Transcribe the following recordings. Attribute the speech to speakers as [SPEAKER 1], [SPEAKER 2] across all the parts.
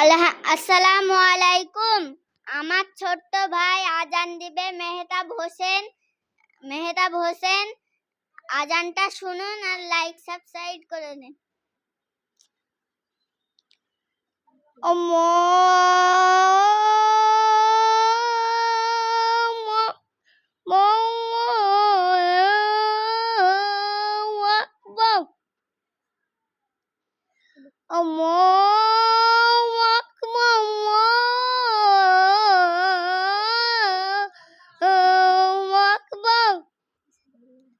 [SPEAKER 1] আল্লাহ আসসালামু আলাইকুম। আমার ছোট্ট ভাই আজান দিবে, মেহতাব হোসেন। মেহতাব হোসেন, আজানটা শুনুন আর লাইক সাবস্ক্রাইব করে দিন। Allahu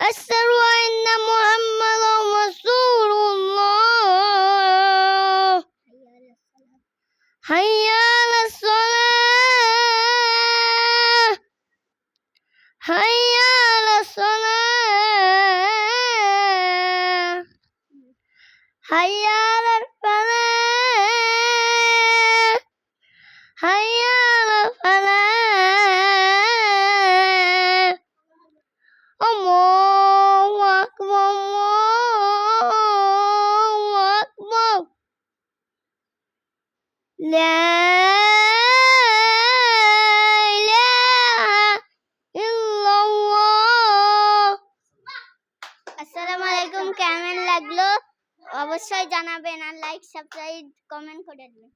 [SPEAKER 1] Eşhedü enne Muhammeden Resulullah. Hayyâle salâh. Hayyâle salâh. Hayyâle falâh. Hayyâle falâh. Aman. لا আসসালামু আলাইকুম কেমন লাগল অবশ্যই জানাবেন আর লাইক সাবস্ক্রাইব কমেন্ট করে দেবেন